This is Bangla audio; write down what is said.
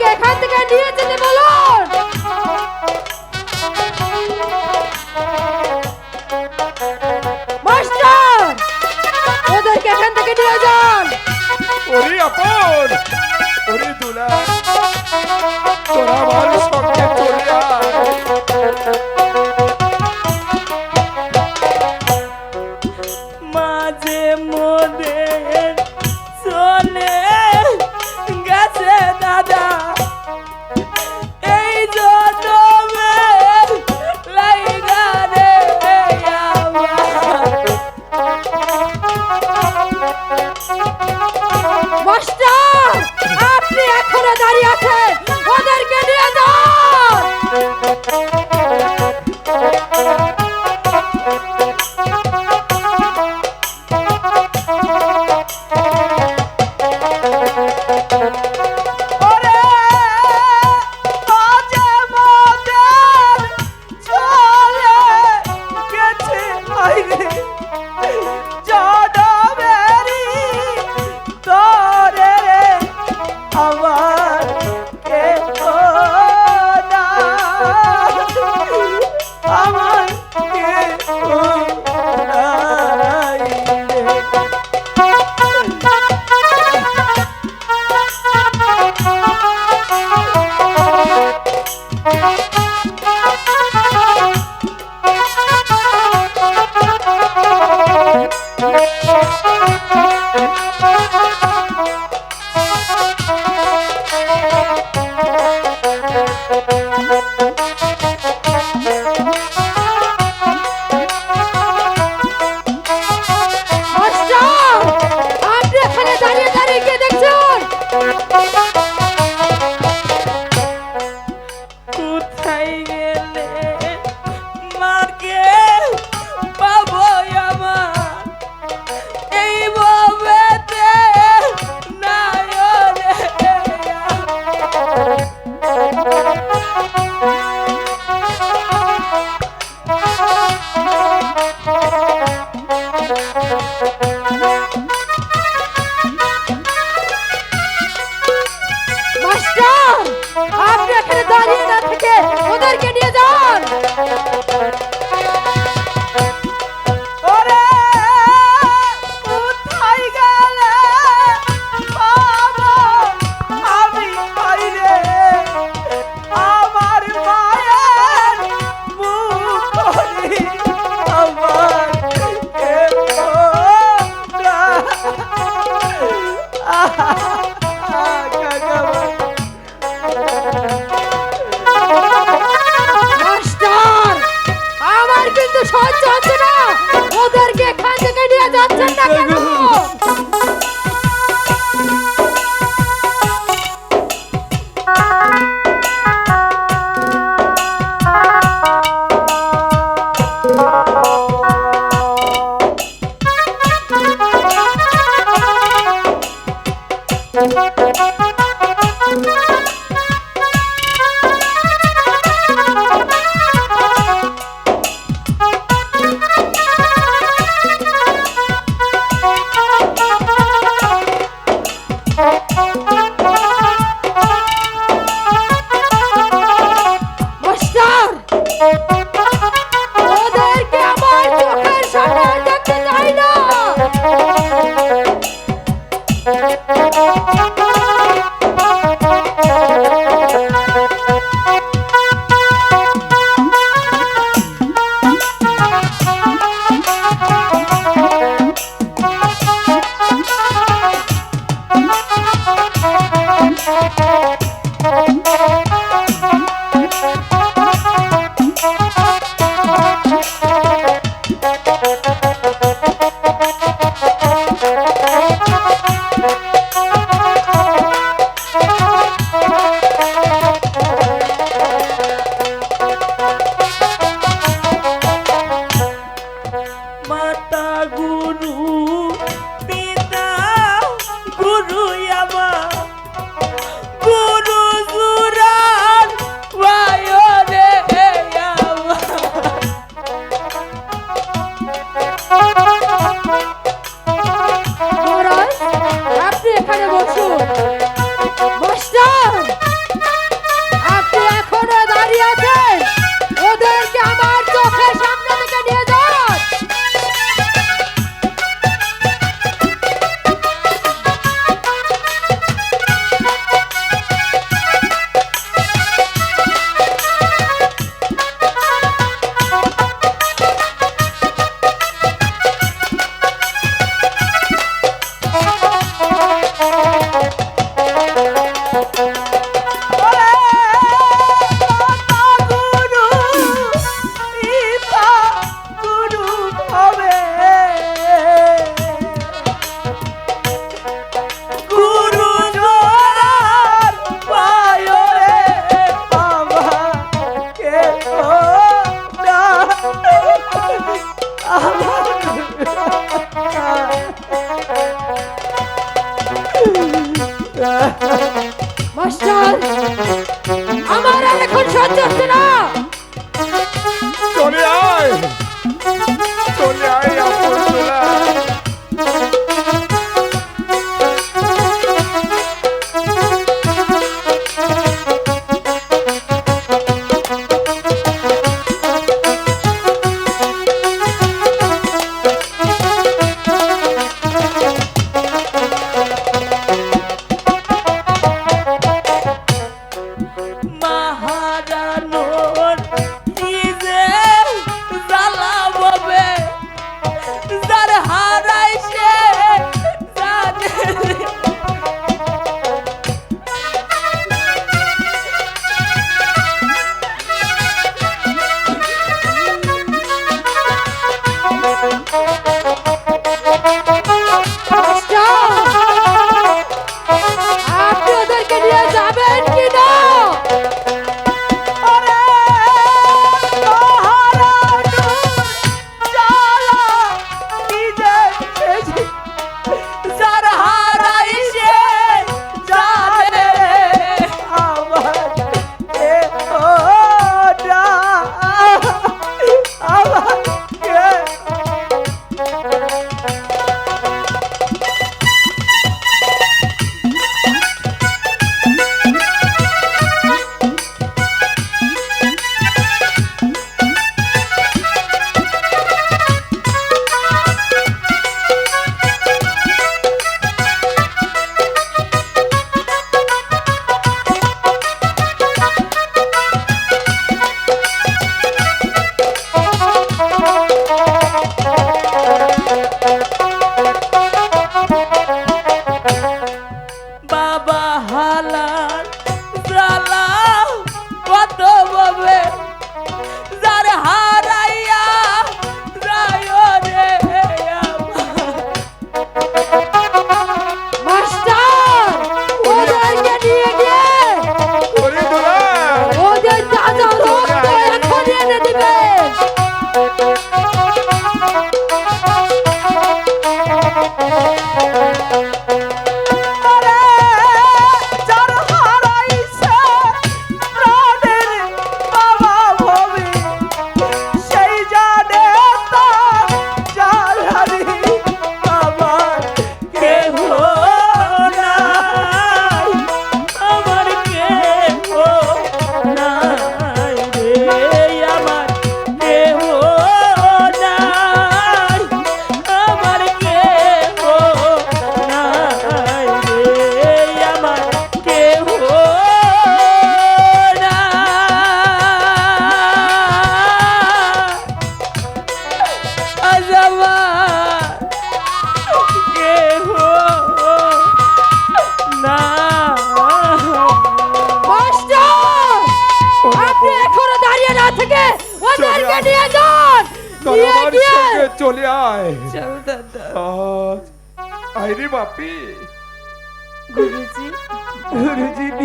আমাকে এখান থেকে নিয়ে যেতে বলুন। মাস্টার ওদেরকে এখান থেকে নিয়ে যান। ওরে আপন ওরে দুলা তোরা আমার সঙ্গে চলে মাঝে মোদের চলে হাজার টাকা Thank you. Oh. তোর আমার সঙ্গে চলে আয়। চল দাদা। আয় রে বাপি। গুরুজি। গুরুজি